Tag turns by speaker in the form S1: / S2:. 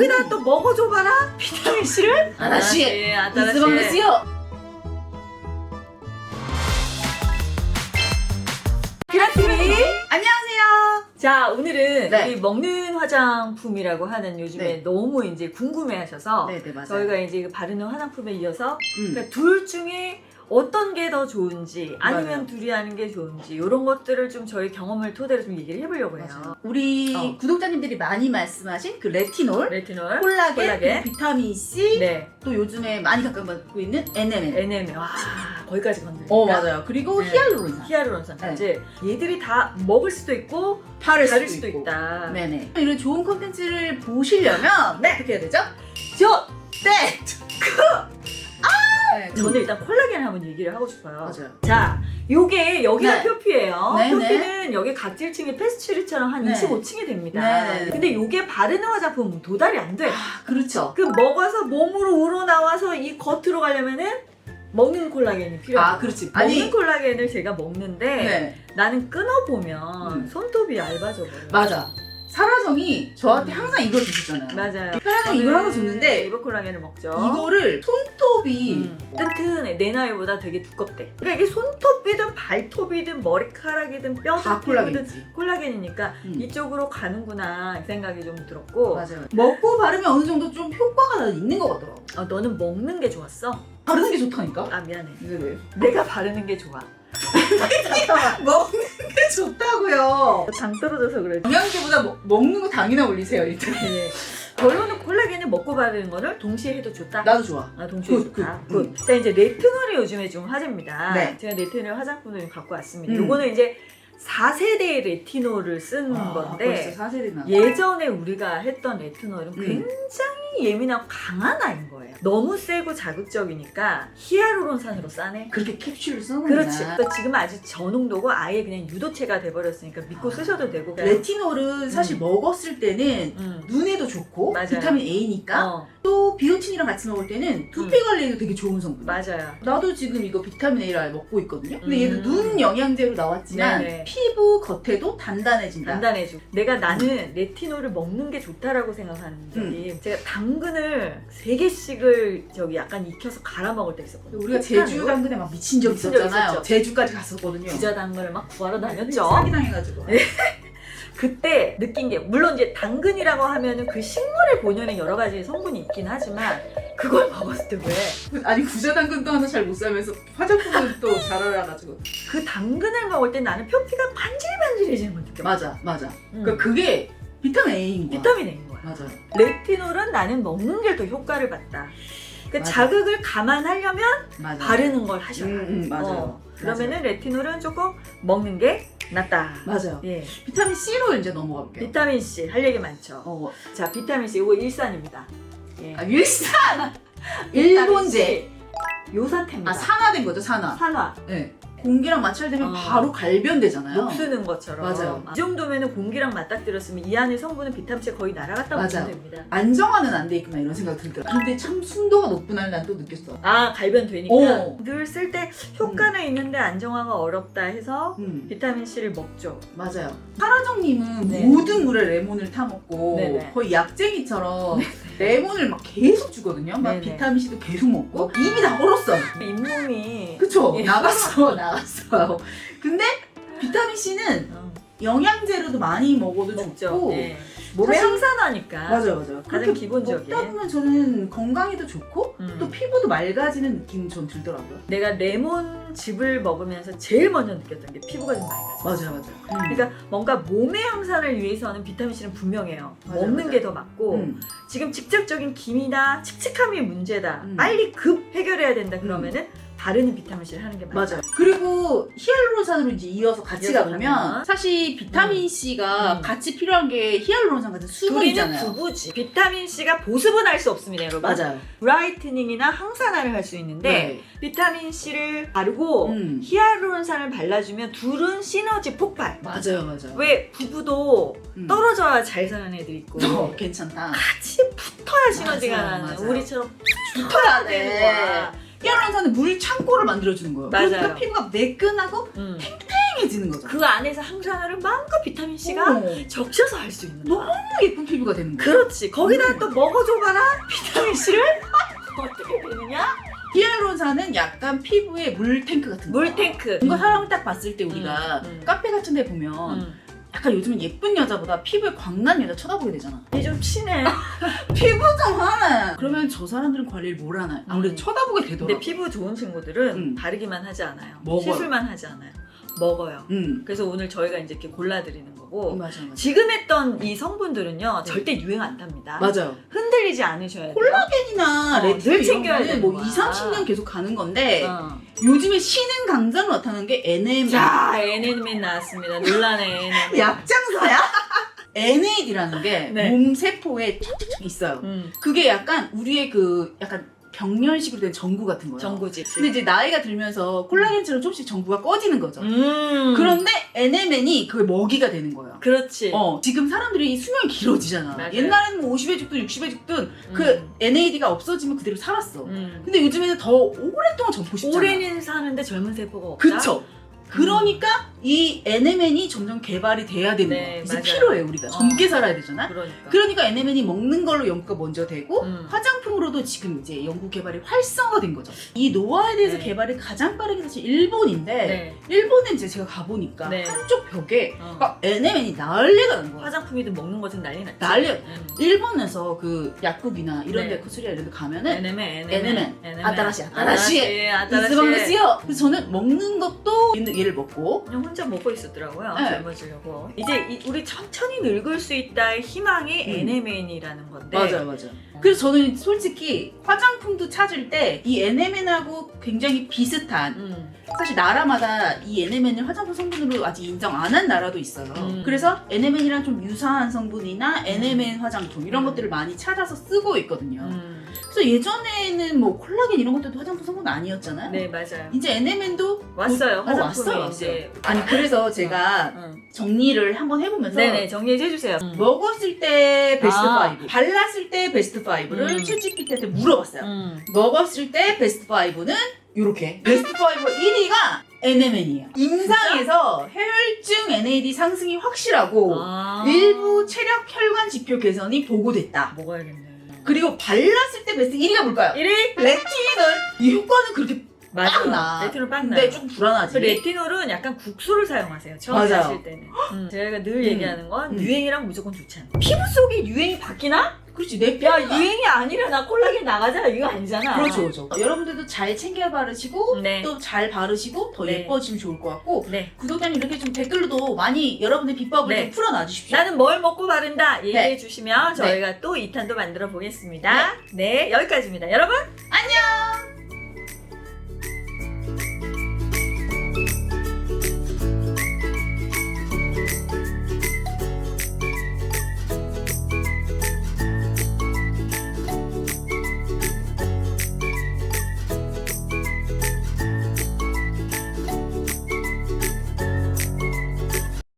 S1: 거기다 또 먹어줘봐라 비타민 C를
S2: 하나씩
S1: 하나씩
S2: 이스방데스요.
S1: 피라TV
S2: 안녕하세요.
S1: 자 오늘은
S2: 네.
S1: 이 먹는 화장품이라고 하는 요즘에
S2: 네.
S1: 너무 이제 궁금해하셔서
S2: 네네 맞아요.
S1: 저희가 이제 그 바르는 화장품에 이어서
S2: 음.
S1: 그러니까 둘 중에 어떤 게 더 좋은지 아니면
S2: 맞아요.
S1: 둘이 하는 게 좋은지 이런 것들을 좀 저희 경험을 토대로 좀 얘기를 해보려고 해요.
S2: 맞아요. 우리
S1: 어.
S2: 구독자님들이 많이 말씀하신 그 레티놀,
S1: 레티놀,
S2: 콜라겐,
S1: 콜라겐.
S2: 그리고 비타민 C,
S1: 네,
S2: 또 요즘에 많이 각광받고 있는 NMN.
S1: NMN. 와 거기까지 건드리니까.
S2: 어 맞아요. 그리고
S1: 네.
S2: 히알루론산.
S1: 히아루론산까지 얘들이 다 먹을 수도 있고
S2: 바를
S1: 다를
S2: 수도.
S1: 있다.
S2: 네네. 이런 좋은 콘텐츠를 보시려면
S1: 네.
S2: 어떻게 해야 되죠?
S1: 저
S2: 네. 네.
S1: 저는 일단 콜라겐 한번 얘기를 하고 싶어요.
S2: 맞아요.
S1: 자, 요게 여기가
S2: 네.
S1: 표피예요.
S2: 네,
S1: 표피는 여기 각질층이 페스츄리처럼 한
S2: 네.
S1: 25층이 됩니다.
S2: 네, 네.
S1: 근데 요게 바르는 화장품은 도달이 안 돼.
S2: 아 그렇죠.
S1: 그 먹어서 몸으로 우러나와서 이 겉으로 가려면은 먹는 콜라겐이 필요해요.
S2: 아 그렇지.
S1: 먹는
S2: 아니
S1: 콜라겐을 제가 먹는데
S2: 네
S1: 나는 끊어보면
S2: 음.
S1: 손톱이 얇아져 버려요.
S2: 맞아. 사라정이 저한테
S1: 음.
S2: 항상 이걸 주시잖아요.
S1: 맞아요.
S2: 사라정 이걸 하나 줬는데
S1: 이버 콜라겐을 먹죠.
S2: 이거를 손톱이
S1: 음, 튼튼해. 내 나이보다 되게 두껍대. 그러니까 이게 손톱이든 발톱이든 머리카락이든 뼈든
S2: 다 콜라겐이지.
S1: 콜라겐이니까
S2: 음.
S1: 이쪽으로 가는구나 이 생각이 좀 들었고
S2: 맞아요. 먹고 바르면 어느 정도 좀 효과가 있는 것 같더라고.
S1: 어, 너는 먹는 게 좋았어?
S2: 바르는 게 좋다니까?
S1: 아 미안해.
S2: 왜 왜?
S1: 내가 바르는 게 좋아.
S2: 먹는 게 좋다고요.
S1: 장 떨어져서 그래.
S2: 영양제보다 먹, 먹는 거 당이나 올리세요 일단.
S1: 네. 결론은 콜라겐을 먹고 바르는 거를 동시에 해도 좋다.
S2: 나도 좋아.
S1: 아, 동시에
S2: 굿,
S1: 좋다.
S2: 굿.
S1: 굿. 자, 이제 레티놀이 요즘에 좀 화제입니다.
S2: 네.
S1: 제가 레티놀 화장품을 좀 갖고 왔습니다.
S2: 음.
S1: 요거는 이제 4세대 레티놀을 쓴
S2: 아,
S1: 건데
S2: 벌써 4세대나.
S1: 예전에 우리가 했던 레티놀은
S2: 음.
S1: 굉장히 예민하고 강한 아이인 거예요. 너무 세고 자극적이니까 히아루론산으로 싸네.
S2: 그렇게 캡슐을 써놓나?
S1: 그렇지. 그러니까 지금 아직 저농도고 아예 그냥 유도체가 돼버렸으니까 믿고
S2: 아.
S1: 쓰셔도 되고.
S2: 레티놀은 사실 먹었을 때는
S1: 음.
S2: 눈에도 좋고
S1: 맞아요.
S2: 비타민 A니까
S1: 어,
S2: 또 비오틴이랑 같이 먹을 때는 두피 관리에도 되게 좋은 성분.
S1: 맞아요.
S2: 나도 지금 이거 비타민 A를 먹고 있거든요. 근데 얘도
S1: 음.
S2: 눈 영양제로 나왔지만
S1: 네네.
S2: 피부 겉에도 단단해진다.
S1: 단단해지고. 내가 나는 레티놀을 먹는 게 좋다라고 생각하는 적이
S2: 음.
S1: 제가 당근을 세 개씩을 저기 약간 익혀서 갈아 먹을 때 있었거든요.
S2: 우리가 제주
S1: 폭탄으로.
S2: 당근에 막 미친 적
S1: 미친 적
S2: 있었잖아요.
S1: 있었죠.
S2: 제주까지 갔었거든요.
S1: 부자 당근을 막 구하러 다녔죠.
S2: 사기 당해가지고.
S1: 그때 느낀 게 물론 이제 당근이라고 하면은 그 식물의 본연에 여러 가지 성분이 있긴 하지만 그걸 먹었을 때 왜 그
S2: 아니 부자 당근도 하나 잘못 사면서 화장품을 또잘 알아가지고.
S1: 그 당근을 먹을 때 나는 표피가 반질반질해지는 걸 느껴.
S2: 맞아, 맞아.
S1: 음.
S2: 그러니까 그게 비타민 A인 거야.
S1: 비타민 A인 거야.
S2: 맞아.
S1: 레티놀은 나는 먹는 게 더 효과를 봤다. 그
S2: 맞아.
S1: 자극을 감안하려면
S2: 맞아.
S1: 바르는 걸 하셔라.
S2: 음, 음, 맞아요.
S1: 어, 그러면은 레티놀은 조금 먹는 게 낫다.
S2: 맞아요.
S1: 예.
S2: 비타민 C로 이제 넘어가 볼게요.
S1: 비타민 C 할 얘기 많죠.
S2: 어,
S1: 자, 비타민 C 이거 일산입니다. 예.
S2: 아, 일산!
S1: 비타민
S2: 일본제.
S1: C. 요사태입니다.
S2: 아, 산화된 거죠, 산화.
S1: 산화.
S2: 네. 공기랑 마찰되면
S1: 어.
S2: 바로 갈변되잖아요.
S1: 녹쓰는 것처럼.
S2: 맞아요.
S1: 이 정도면은 공기랑 맞닥뜨렸으면 이 안에 성분은 비타민C 거의 날아갔다고
S2: 맞아.
S1: 보면 됩니다.
S2: 안정화는 안 돼 있구나 이런 생각 들더라. 근데 참 순도가 높구나 난또 느꼈어.
S1: 아, 갈변 되니까
S2: 어.
S1: 늘 쓸 때 효과는 있는데 안정화가 어렵다 해서
S2: 음,
S1: 비타민 C를 먹죠.
S2: 맞아요. 사라정님은
S1: 네.
S2: 모든 물에 레몬을 타 먹고
S1: 네네.
S2: 거의 약쟁이처럼 레몬을 막 계속 주거든요. 막
S1: 네네.
S2: 비타민 C도 계속 먹고 입이 다 얼었어.
S1: 잇몸이
S2: 그쵸?
S1: 예.
S2: 나갔어, 나갔어요. 근데 비타민 C는
S1: 어,
S2: 영양제로도 많이 먹어도. 좋고
S1: 예. 몸에
S2: 사실-
S1: 항산화니까.
S2: 맞아요, 맞아요.
S1: 가장 기본적인.
S2: 먹다 보면 저는 건강에도 좋고
S1: 음.
S2: 또 피부도 맑아지는 느낌이 전 들더라고요.
S1: 내가 레몬 즙을 먹으면서 제일 먼저 느꼈던 게 피부가 좀 맑아져.
S2: 맞아요, 맞아요.
S1: 그러니까 뭔가 몸의 항산을 위해서는 비타민 C는 분명해요.
S2: 맞아요,
S1: 먹는
S2: 맞아요.
S1: 게 더 맞고
S2: 음.
S1: 지금 직접적인 기미나 칙칙함이 문제다.
S2: 음.
S1: 빨리 급 해결해야 된다. 그러면은 바르는 비타민 C를 하는 게 맞아.
S2: 맞아요. 그리고 히알루론산으로 이제 이어서 같이
S1: 이어서
S2: 가보면
S1: 가면.
S2: 사실 비타민
S1: 음.
S2: C가
S1: 음.
S2: 같이 필요한 게 히알루론산 같은
S1: 둘이는
S2: 수분이잖아요.
S1: 부부지. 비타민 C가 보습은 할 수 없습니다, 여러분.
S2: 맞아요.
S1: 브라이트닝이나 항산화를 할 수 있는데
S2: 네.
S1: 비타민 C를 바르고
S2: 음.
S1: 히알루론산을 발라주면 둘은 시너지 폭발.
S2: 맞아요, 맞아요.
S1: 왜 부부도
S2: 음.
S1: 떨어져야 잘 사는 애들 있고
S2: 어, 괜찮다.
S1: 같이 붙어야 시너지가
S2: 맞아요,
S1: 나는
S2: 맞아요.
S1: 우리처럼
S2: 붙어야
S1: 되는 거야.
S2: 히알루론산은 물 창고를 만들어주는 거예요.
S1: 맞아요.
S2: 그러니까 피부가 매끈하고
S1: 음.
S2: 뽀송해지는 거죠.
S1: 그 안에서 항산화를 마음껏 비타민 C가
S2: 어,
S1: 적셔서 할 수 있는 거야.
S2: 너무 예쁜 피부가 되는 거예요.
S1: 그렇지. 거기다 또 먹어줘봐라 비타민 C를 어떻게 되느냐?
S2: 히알루론산은 약간 피부에 물탱크 같은 거.
S1: 물탱크.
S2: 뭔가 사람을 딱 봤을 때 우리가
S1: 음, 음.
S2: 카페 같은 데 보면
S1: 음.
S2: 약간 요즘은 예쁜 여자보다 피부에 광난 여자 쳐다보게 되잖아.
S1: 친해.
S2: 피부 좀 하네. 그러면 저 사람들은 관리를 뭘 하나요? 아무래도
S1: 음.
S2: 쳐다보게 되더라고.
S1: 근데 피부 좋은 친구들은
S2: 음.
S1: 바르기만 하지 않아요.
S2: 먹어요.
S1: 시술만 하지 않아요. 먹어요.
S2: 응.
S1: 그래서 오늘 저희가 이제 이렇게 골라드리는 거고
S2: 맞아 맞아.
S1: 지금 했던 이 성분들은요 절대 유행 안 탑니다.
S2: 맞아요.
S1: 흔들리지 않으셔야 돼요.
S2: 콜라겐이나
S1: 어,
S2: 레틴
S1: 늘 챙겨야 되는
S2: 뭐
S1: 거야.
S2: 2, 30년 계속 가는 건데
S1: 어.
S2: 요즘에 신흥 강자로 나타나는 게 NM
S1: 자, NN맨 나왔습니다. 논란의.
S2: 약장사야? NAD라는 게
S1: 네.
S2: 몸 세포에 촥촥촥 있어요.
S1: 음,
S2: 그게 약간 우리의 그 약간 병렬식으로 된 전구 같은 거예요.
S1: 정구지.
S2: 근데 이제 나이가 들면서 콜라겐처럼 조금씩 전구가 꺼지는 거죠.
S1: 음.
S2: 그런데 NMN이 그게 먹이가 되는 거예요.
S1: 그렇지.
S2: 어, 지금 사람들이 수명이 길어지잖아.
S1: 맞아요.
S2: 옛날에는 뭐 50에 죽든 60에 죽든 그
S1: 음.
S2: NAD가 없어지면 그대로 살았어.
S1: 음.
S2: 근데 요즘에는 더 오랫동안 젊고 싶잖아.
S1: 올해는 사는데 젊은 세포가 없다.
S2: 그쵸. 그러니까 이 NMN이 점점 개발이 돼야 되는
S1: 네,
S2: 거야. 이제
S1: 맞아요.
S2: 필요해 우리가
S1: 어.
S2: 젊게 살아야 되잖아.
S1: 그러니까.
S2: 그러니까 NMN이 먹는 걸로 연구가 먼저 되고
S1: 음.
S2: 화장품으로도 지금 이제 연구 개발이 활성화된 거죠. 이 노화에 대해서
S1: 네.
S2: 개발이 가장 빠르게 사실 일본인데
S1: 네.
S2: 일본에 이제 제가 가보니까
S1: 네.
S2: 한쪽 벽에
S1: 어.
S2: 막 NMN이 난리가 난 거야.
S1: 화장품이든 먹는 거든 난리 났지.
S2: 난리.
S1: 음.
S2: 일본에서 그 약국이나 이런
S1: 네.
S2: 데 코스리아 이런 데 가면은
S1: NMN,
S2: NMN.
S1: NMN.
S2: 아따라시,
S1: 아따라시, 아따라시.
S2: 이스방데스요. 그래서 저는 먹는 것도 얘를 먹고
S1: 혼자 먹고 있었더라고요.
S2: 네.
S1: 젊어지려고. 이제 이- 우리 천천히 늙을 수 있다의 희망이
S2: 음.
S1: NMN이라는 건데.
S2: 맞아요, 맞아요. 그래서 저는 솔직히 화장품도 찾을 때 이 NMN하고 굉장히 비슷한
S1: 음.
S2: 사실 나라마다 이 NMN을 화장품 성분으로 아직 인정 안 한 나라도 있어요.
S1: 음.
S2: 그래서 NMN이랑 좀 유사한 성분이나 NMN 화장품 이런
S1: 음.
S2: 것들을 많이 찾아서 쓰고 있거든요.
S1: 음.
S2: 그래서 예전에는 뭐 콜라겐 이런 것들도 화장품 성분 아니었잖아요.
S1: 네, 맞아요.
S2: 이제 NMN도
S1: 왔어요.
S2: 어,
S1: 화장품이
S2: 왔어요.
S1: 이제.
S2: 아니 그래서 제가
S1: 응.
S2: 정리를 한번 해보면서
S1: 네네, 정리해 주세요.
S2: 먹었을 때 베스트
S1: 아.
S2: 5, 발랐을 때 베스트 5를
S1: 음.
S2: 챗GPT한테 물어봤어요.
S1: 음.
S2: 먹었을 때 베스트 5는 이렇게 베스트 5 1위가 NMN이에요. 임상에서 혈중 NAD 상승이 확실하고
S1: 아.
S2: 일부 체력 혈관 지표 개선이 보고됐다.
S1: 먹어야겠네.
S2: 그리고 발랐을 때 베스트 1위가 뭘까요?
S1: 1위?
S2: 레티놀. 이 효과는 그렇게
S1: 맞아.
S2: 나.
S1: 레티놀 빵
S2: 근데
S1: 나요.
S2: 좀 불안하지.
S1: 그 레티놀은 약간 국소를 사용하세요. 처음
S2: 맞아요.
S1: 사실 때는. 음. 제가 늘 얘기하는 건
S2: 음.
S1: 유행이랑 무조건 좋지 않아. 피부 속에 유행이 바뀌나?
S2: 그렇지
S1: 내야
S2: 뼈가
S1: 유행이 아니라 나 콜라겐 나가잖아. 이거 아니잖아.
S2: 그렇죠, 그렇죠. 여러분들도 잘 챙겨 바르시고
S1: 네.
S2: 또 잘 바르시고 더
S1: 네.
S2: 예뻐지면 좋을 것 같고
S1: 네.
S2: 구독자님 이렇게 좀 댓글로도 많이 여러분의 비법을
S1: 네.
S2: 좀 풀어놔 주십시오.
S1: 나는 뭘 먹고 바른다 얘기해
S2: 네.
S1: 주시면 저희가 또 2탄도 만들어 보겠습니다. 네. 여기까지입니다. 여러분.